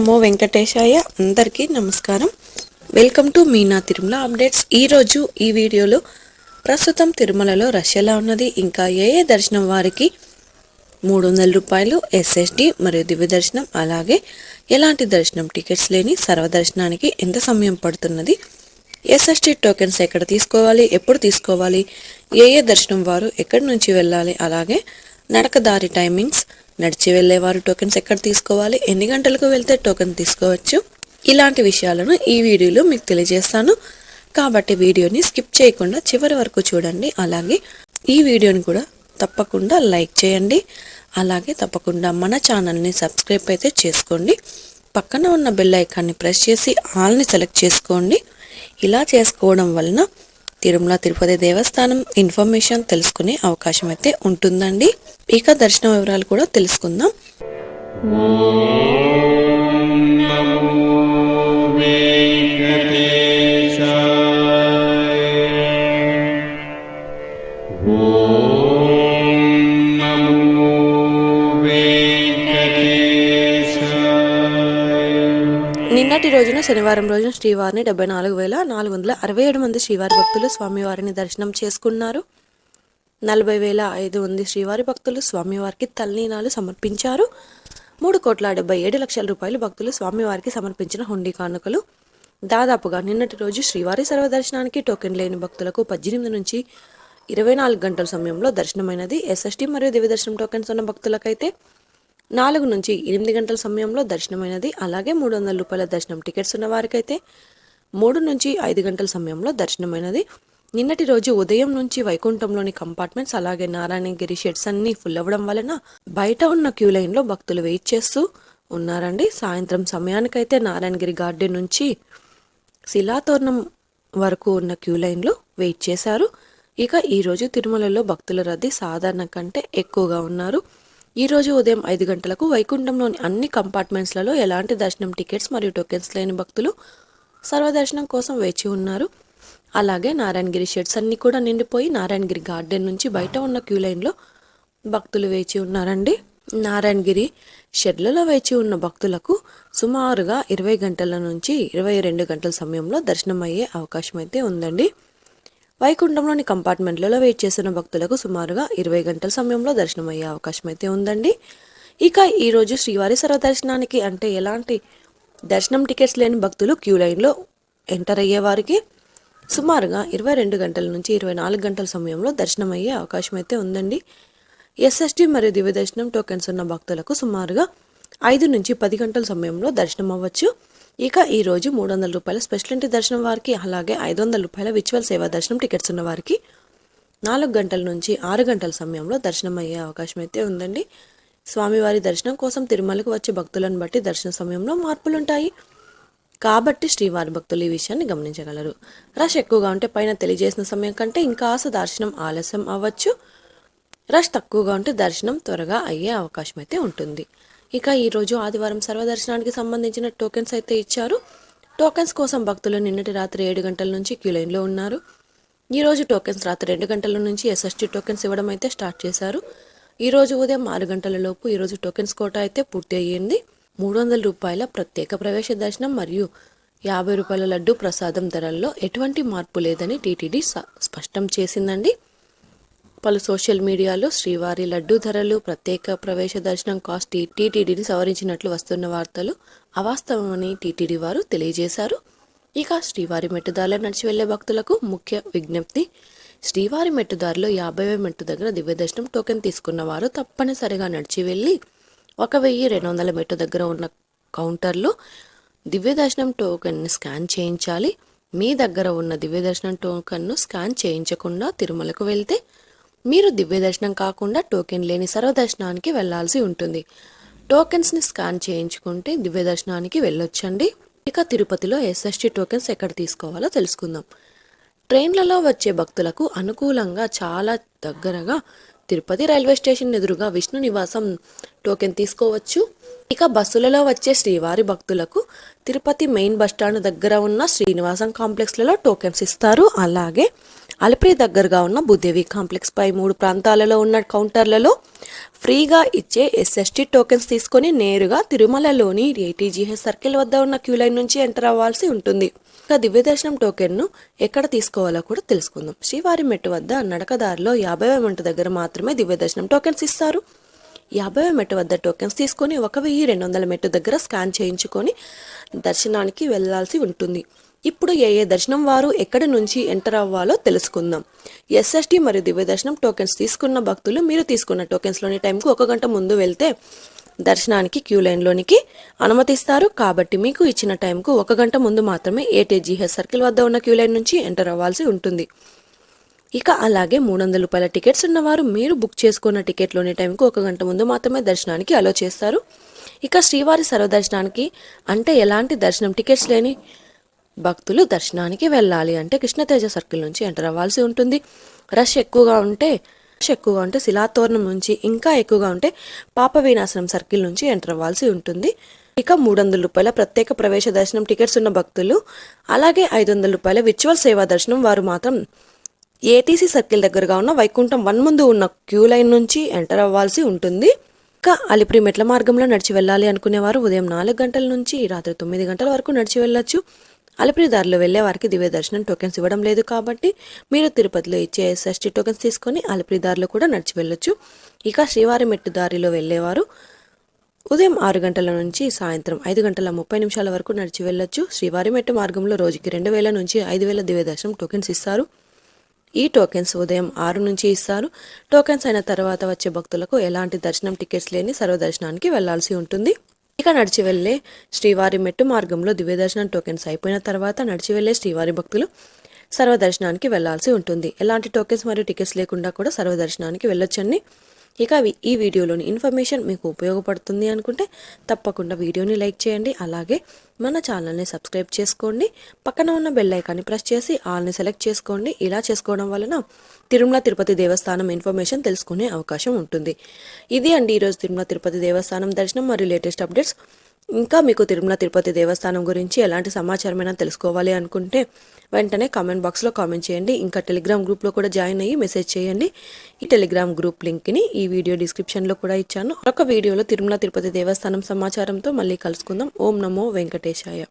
నమో వెంకటేశాయ అందరికీ నమస్కారం. Welcome to Meena Tirumala updates. ఈరోజు ఈ వీడియోలో ప్రస్తుతం తిరుమలలో రష్ ఎలా ఉన్నది. ఇంకా ఏ ఏ దర్శనం వారికి మూడు వందల రూపాయలు ఎస్ఎస్డి మరియు దివ్య దర్శనం అలాగే ఎలాంటి దర్శనం టికెట్స్ లేని సర్వదర్శనానికి ఎంత సమయం పడుతున్నది ఎస్ఎస్టీ టోకెన్స్ ఎక్కడ తీసుకోవాలి ఎప్పుడు తీసుకోవాలి ఏ ఏ దర్శనం వారు ఎక్కడి నుంచి వెళ్ళాలి అలాగే నడకదారి టైమింగ్స్ నడిచి వెళ్ళేవారు టోకెన్స్ ఎక్కడ తీసుకోవాలి? ఎన్ని గంటలకు వెళ్తే టోకెన్ తీసుకోవచ్చు? ఇలాంటి విషయాలను ఈ వీడియోలో మీకు తెలియజేస్తాను. కాబట్టి వీడియోని స్కిప్ చేయకుండా చివరి వరకు చూడండి. అలాగే ఈ వీడియోని కూడా తప్పకుండా లైక్ చేయండి. అలాగే తప్పకుండా మన ఛానల్ని సబ్స్క్రైబ్ అయితే చేసుకోండి. పక్కన ఉన్న బెల్ ఐకాన్ని ప్రెస్ చేసి ఆల్ని సెలెక్ట్ చేసుకోండి. ఇలా చేసుకోవడం వలన తిరుమల తిరుపతి దేవస్థానం ఇన్ఫర్మేషన్ తెలుసుకునే అవకాశం అయితే ఉంటుందండి. ఇక దర్శన వివరాలు కూడా తెలుసుకుందాం. రోజున శనివారం రోజున శ్రీవారిని డెబ్బై నాలుగు వేల నాలుగు వందల అరవై ఏడు మంది శ్రీవారి భక్తులు స్వామివారిని దర్శనం చేసుకున్నారు. నలభై వేల ఐదు మంది శ్రీవారి భక్తులు స్వామివారికి తల్లీనాలు సమర్పించారు. మూడు కోట్ల డెబ్బై ఏడు లక్షల రూపాయలు భక్తులు స్వామివారికి సమర్పించిన హుండీ కానుకలు. దాదాపుగా నిన్నటి రోజు శ్రీవారి సర్వదర్శనానికి టోకెన్ లేని భక్తులకు పద్దెనిమిది నుంచి ఇరవై నాలుగు గంటల సమయంలో దర్శనమైనది. ఎస్ఎస్టీ మరియు దివ్య దర్శనం టోకెన్స్ ఉన్న భక్తులకైతే నాలుగు నుంచి ఎనిమిది గంటల సమయంలో దర్శనమైనది. అలాగే మూడు వందల రూపాయల దర్శనం టికెట్స్ ఉన్న వారికైతే మూడు నుంచి ఐదు గంటల సమయంలో దర్శనమైనది. నిన్నటి రోజు ఉదయం నుంచి వైకుంఠంలోని కంపార్ట్మెంట్స్ అలాగే నారాయణగిరి షెడ్స్ అన్ని ఫుల్ అవ్వడం వలన బయట ఉన్న క్యూ లైన్లో భక్తులు వెయిట్ చేస్తూ ఉన్నారండి. సాయంత్రం సమయానికైతే నారాయణగిరి గార్డెన్ నుంచి శిలాతోరణం వరకు ఉన్న క్యూ లైన్లో వెయిట్ చేశారు. ఇక ఈరోజు తిరుమలలో భక్తుల రద్దీ సాధారణ కంటే ఎక్కువగా ఉన్నారు. ఈ రోజు ఉదయం ఐదు గంటలకు వైకుంఠంలోని అన్ని కంపార్ట్మెంట్స్లలో ఎలాంటి దర్శనం టికెట్స్ మరియు టోకెన్స్ లేని భక్తులు సర్వదర్శనం కోసం వేచి ఉన్నారు. అలాగే నారాయణగిరి షెడ్స్ అన్ని కూడా నిండిపోయి నారాయణగిరి గార్డెన్ నుంచి బయట ఉన్న క్యూ లైన్లో భక్తులు వేచి ఉన్నారండి. నారాయణగిరి షెడ్లలో వేచి ఉన్న భక్తులకు సుమారుగా ఇరవై గంటల నుంచి ఇరవై రెండు గంటల సమయంలో దర్శనం అయ్యే అవకాశం అయితే ఉందండి. వైకుంఠంలోని కంపార్ట్మెంట్లలో వెయిట్ చేసిన భక్తులకు సుమారుగా ఇరవై గంటల సమయంలో దర్శనం అయ్యే అవకాశం అయితే ఉందండి. ఇక ఈరోజు శ్రీవారి సర్వదర్శనానికి అంటే ఎలాంటి దర్శనం టికెట్స్ లేని భక్తులు క్యూ లైన్లో ఎంటర్ అయ్యే వారికి సుమారుగా ఇరవై రెండు గంటల నుంచి ఇరవై నాలుగు గంటల సమయంలో దర్శనం అయ్యే అవకాశం అయితే ఉందండి. ఎస్ఎస్టీ మరియు దివ్య దర్శనం టోకెన్స్ ఉన్న భక్తులకు సుమారుగా ఐదు నుంచి పది గంటల సమయంలో దర్శనం అవ్వచ్చు ఇక ఈ రోజు మూడు వందల రూపాయల స్పెషల్ ఇంటి దర్శనం వారికి అలాగే ఐదు వందల రూపాయల విచువల్ సేవా దర్శనం టికెట్స్ ఉన్న వారికి నాలుగు గంటల నుంచి ఆరు గంటల సమయంలో దర్శనం అయ్యే అవకాశం అయితే ఉందండి. స్వామివారి దర్శనం కోసం తిరుమలకు వచ్చే భక్తులను బట్టి దర్శన సమయంలో మార్పులుంటాయి. కాబట్టి శ్రీవారి భక్తులు ఈ విషయాన్ని గమనించగలరు. రష్ ఎక్కువగా ఉంటే పైన తెలియజేసిన సమయం కంటే ఇంకా దర్శనం ఆలస్యం అవ్వచ్చు. రష్ తక్కువగా ఉంటే దర్శనం త్వరగా అయ్యే అవకాశం అయితే ఉంటుంది. ఇక ఈరోజు ఆదివారం సర్వదర్శనానికి సంబంధించిన టోకెన్స్ అయితే ఇచ్చారు. టోకెన్స్ కోసం భక్తులు నిన్నటి రాత్రి ఏడు గంటల నుంచి క్యూ లైన్లో ఉన్నారు. ఈరోజు టోకెన్స్ రాత్రి రెండు గంటల నుంచి ఎస్ఎస్టీ టోకెన్స్ ఇవ్వడం అయితే స్టార్ట్ చేశారు. ఈరోజు ఉదయం ఆరు గంటల లోపు ఈరోజు టోకెన్స్ కోట అయితే పూర్తి అయ్యింది. మూడు వందల రూపాయల ప్రత్యేక ప్రవేశ దర్శనం మరియు యాభై రూపాయల లడ్డు ప్రసాదం ధరల్లో ఎటువంటి మార్పు లేదని టీటీడీ స్పష్టం చేసిందండి. పలు సోషల్ మీడియాలో శ్రీవారి లడ్డు ధరలు ప్రత్యేక ప్రవేశ దర్శనం కాస్ట్ టీటీడీని సవరించినట్లు వస్తున్న వార్తలు అవాస్తవమని టీటీడీ వారు తెలియజేశారు. ఇక శ్రీవారి మెట్టుదారిలో నడిచి వెళ్ళే భక్తులకు ముఖ్య విజ్ఞప్తి శ్రీవారి మెట్టుదారిలో యాభై మెట్టు దగ్గర దివ్యదర్శనం టోకెన్ తీసుకున్న వారు తప్పనిసరిగా నడిచి వెళ్ళి ఒక వెయ్యి రెండు వందల మెట్టు దగ్గర ఉన్న కౌంటర్లో దివ్యదర్శనం టోకెన్ని స్కాన్ చేయించాలి. మీ దగ్గర ఉన్న దివ్యదర్శనం టోకెన్ను స్కాన్ చేయించకుండా తిరుమలకు వెళ్తే మీరు దివ్య దర్శనం కాకుండా టోకెన్ లేని సర్వదర్శనానికి వెళ్ళాల్సి ఉంటుంది. టోకెన్స్ని స్కాన్ చేయించుకుంటే దివ్య దర్శనానికి వెళ్ళొచ్చండి. ఇక తిరుపతిలో ఎస్ఎస్టీ టోకెన్స్ ఎక్కడ తీసుకోవాలో తెలుసుకుందాం. ట్రైన్లలో వచ్చే భక్తులకు అనుకూలంగా చాలా దగ్గరగా తిరుపతి రైల్వే స్టేషన్ ఎదురుగా విష్ణు నివాసం టోకెన్ తీసుకోవచ్చు. ఇక బస్సులలో వచ్చే శ్రీవారి భక్తులకు తిరుపతి మెయిన్ బస్టాండ్ దగ్గర ఉన్న శ్రీనివాసం కాంప్లెక్స్లలో టోకెన్స్ ఇస్తారు. అలాగే అలిపిరి దగ్గరగా ఉన్న బుద్ధేవి కాంప్లెక్స్ పై మూడు ప్రాంతాలలో ఉన్న కౌంటర్లలో ఫ్రీగా ఇచ్చే ఎస్ఎస్టీ టోకెన్స్ తీసుకొని నేరుగా తిరుమలలోని ఏటీజీహెచ్ సర్కిల్ వద్ద ఉన్న క్యూ లైన్ నుంచి ఎంటర్ అవ్వాల్సి ఉంటుంది. ఇక దివ్యదర్శనం టోకెన్ను ఎక్కడ తీసుకోవాలో కూడా తెలుసుకుందాం. శ్రీవారి మెట్టు వద్ద నడకదారిలో యాభై మెట్టు దగ్గర మాత్రమే దివ్యదర్శనం టోకెన్స్ ఇస్తారు. యాభై మెట్టు వద్ద టోకెన్స్ తీసుకొని ఒక వెయ్యి రెండు వందల మెట్టు దగ్గర స్కాన్ చేయించుకొని దర్శనానికి వెళ్ళాల్సి ఉంటుంది. ఇప్పుడు ఏ ఏ దర్శనం వారు ఎక్కడి నుంచి ఎంటర్ అవ్వాలో తెలుసుకుందాం. ఎస్ఎస్టి మరియు దివ్య దర్శనం టోకెన్స్ తీసుకున్న భక్తులు మీరు తీసుకున్న టోకెన్స్లోని టైంకు ఒక గంట ముందు వెళ్తే దర్శనానికి క్యూ లైన్లోనికి అనుమతిస్తారు. కాబట్టి మీకు ఇచ్చిన టైంకు ఒక గంట ముందు మాత్రమే ఏటీజీహెచ్ సర్కిల్ వద్ద ఉన్న క్యూ లైన్ నుంచి ఎంటర్ అవ్వాల్సి ఉంటుంది. ఇక అలాగే మూడు వందల రూపాయల టికెట్స్ ఉన్నవారు మీరు బుక్ చేసుకున్న టికెట్లోని టైంకు ఒక గంట ముందు మాత్రమే దర్శనానికి అలో చేస్తారు. ఇక శ్రీవారి సర్వదర్శనానికి అంటే ఎలాంటి దర్శనం? టికెట్స్ లేని భక్తులు దర్శనానికి వెళ్ళాలి అంటే కృష్ణతేజ సర్కిల్ నుంచి ఎంటర్ అవ్వాల్సి ఉంటుంది. రష్ ఎక్కువగా ఉంటే రష్ ఎక్కువగా ఉంటే శిలాతోరణం నుంచి ఇంకా ఎక్కువగా ఉంటే పాప వినాశనం సర్కిల్ నుంచి ఎంటర్ అవ్వాల్సి ఉంటుంది. ఇక మూడు వందల రూపాయల ప్రత్యేక ప్రవేశ దర్శనం టికెట్స్ ఉన్న భక్తులు అలాగే ఐదు వందల రూపాయల విర్చువల్ సేవా దర్శనం వారు మాత్రం ఏటీసీ సర్కిల్ దగ్గరగా ఉన్న వైకుంఠం వన్ ముందు ఉన్న క్యూ లైన్ నుంచి ఎంటర్ అవ్వాల్సి ఉంటుంది. ఇంకా అలిపిరి మెట్ల మార్గంలో నడిచి వెళ్ళాలి అనుకునేవారు ఉదయం నాలుగు గంటల నుంచి రాత్రి తొమ్మిది గంటల వరకు నడిచి వెళ్ళొచ్చు. అలిపిరి దారిలో వెళ్ళే వారికి దివ్య దర్శనం టోకెన్స్ ఇవ్వడం లేదు కాబట్టి మీరు తిరుపతిలో ఇచ్చే షష్ఠి టోకెన్స్ తీసుకొని అలిపిరి దారిలో కూడా నడిచి వెళ్ళొచ్చు. ఇక శ్రీవారి మెట్టు దారిలో వెళ్ళేవారు ఉదయం ఆరు గంటల నుంచి సాయంత్రం ఐదు గంటల ముప్పై నిమిషాల వరకు నడిచి వెళ్ళొచ్చు. శ్రీవారి మెట్టు మార్గంలో రోజుకి రెండు వేల నుంచి ఐదు వేల దివ్య దర్శనం టోకెన్స్ ఇస్తారు. ఈ టోకెన్స్ ఉదయం ఆరు నుంచి ఇస్తారు. టోకెన్స్ అయిన తర్వాత వచ్చే భక్తులకు ఎలాంటి దర్శనం టికెట్స్ లేని సర్వదర్శనానికి వెళ్ళాల్సి ఉంటుంది. ఇక నడిచి వెళ్ళే శ్రీవారి మెట్టు మార్గంలో దివ్య దర్శనం టోకెన్స్ అయిపోయిన తర్వాత నడిచి వెళ్ళే శ్రీవారి భక్తులు సర్వదర్శనానికి వెళ్ళాల్సి ఉంటుంది. ఎలాంటి టోకెన్స్ మరియు టికెట్స్ లేకుండా కూడా సర్వదర్శనానికి వెళ్ళొచ్చండి. ఇక ఈ వీడియోలోని ఇన్ఫర్మేషన్ మీకు ఉపయోగపడుతుంది అనుకుంటే తప్పకుండా వీడియోని లైక్ చేయండి. అలాగే మన ఛానల్ని సబ్స్క్రైబ్ చేసుకోండి. పక్కన ఉన్న బెల్ ఐకాన్ని ప్రెస్ చేసి ఆల్ని సెలెక్ట్ చేసుకోండి. ఇలా చేసుకోవడం వలన తిరుమల తిరుపతి దేవస్థానం ఇన్ఫర్మేషన్ తెలుసుకునే అవకాశం ఉంటుంది. ఇది అండి ఈరోజు తిరుమల తిరుపతి దేవస్థానం దర్శనం మరియు లేటెస్ట్ అప్డేట్స్. ఇంకా మీకు తిరుమల తిరుపతి దేవస్థానం గురించి ఎలాంటి సమాచారమైనా తెలుసుకోవాలి అనుకుంటే వెంటనే కామెంట్ బాక్స్లో కామెంట్ చేయండి. ఇంకా టెలిగ్రామ్ గ్రూప్లో కూడా జాయిన్ అయ్యి మెసేజ్ చేయండి. ఈ టెలిగ్రామ్ గ్రూప్ లింక్ని ఈ వీడియో డిస్క్రిప్షన్లో కూడా ఇచ్చాను. ఒక వీడియోలో తిరుమల తిరుపతి దేవస్థానం సమాచారంతో మళ్ళీ కలుసుకుందాం. ఓం నమో వెంకటేశాయ.